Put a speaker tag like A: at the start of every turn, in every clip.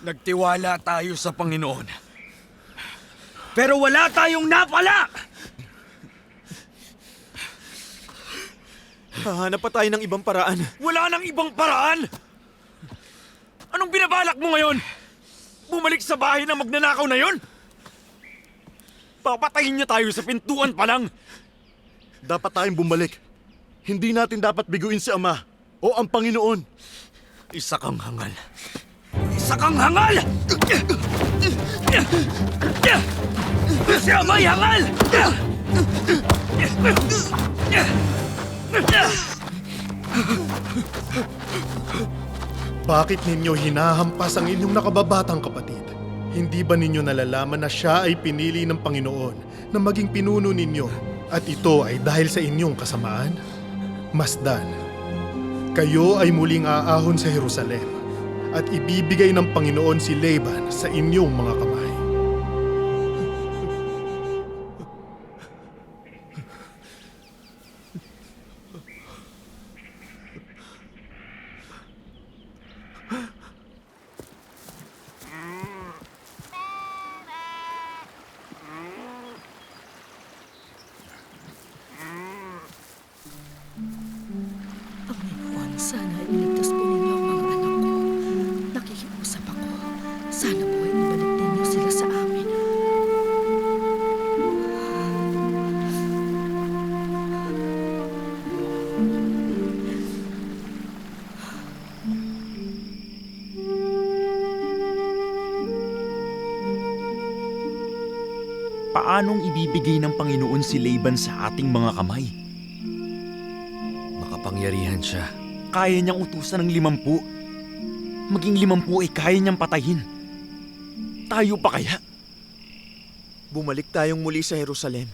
A: Nagtiwala tayo sa Panginoon. Pero wala tayong napala!
B: Hahanap pa tayo ng ibang paraan.
A: Wala nang ibang paraan! Anong binabalak mo ngayon? Bumalik sa bahay ng magnanakaw na yon? Papatayin niya tayo sa pintuan pa lang!
C: Dapat tayong bumalik. Hindi natin dapat biguin si Ama o ang Panginoon.
A: Isa kang hangal. Isa kang hangal! Si Amay hangal!
C: Bakit ninyo hinahampas ang inyong nakababatang kapatid? Hindi ba ninyo nalalaman na siya ay pinili ng Panginoon na maging pinuno ninyo at ito ay dahil sa inyong kasamaan? Masdan, kayo ay muling aahon sa Jerusalem at ibibigay ng Panginoon si Laban sa inyong mga kamay.
B: Paanong ibibigay ng Panginoon si Laban sa ating mga kamay?
A: Makapangyarihan siya.
B: Kaya niyang utusan ng limampu. Maging limampu ay kaya niyang patayin. Tayo pa kaya?
D: Bumalik tayong muli sa Jerusalem.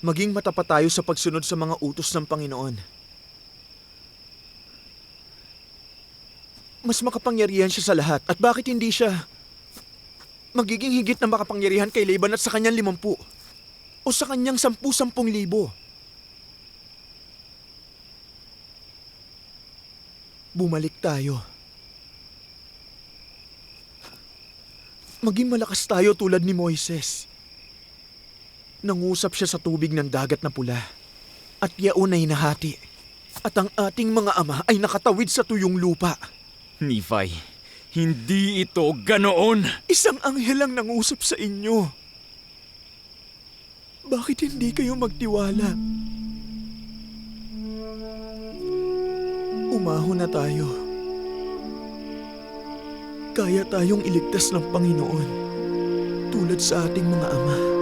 D: Maging matapat tayo sa pagsunod sa mga utos ng Panginoon. Mas makapangyarihan siya sa lahat. At bakit hindi siya magiging higit na makapangyarihan kay Laban at sa kanyang limampu? O sa kanyang sampu-sampung libo? Bumalik tayo. Maging malakas tayo tulad ni Moises. Nangusap siya sa tubig ng dagat na pula. At yaon ay nahati. At ang ating mga ama ay nakatawid sa tuyong lupa.
B: Nephi, hindi ito ganoon.
D: Isang anghel ang nangusap sa inyo. Bakit hindi kayo magtiwala? Umahon na tayo. Kaya tayong iligtas ng Panginoon tulad sa ating mga ama.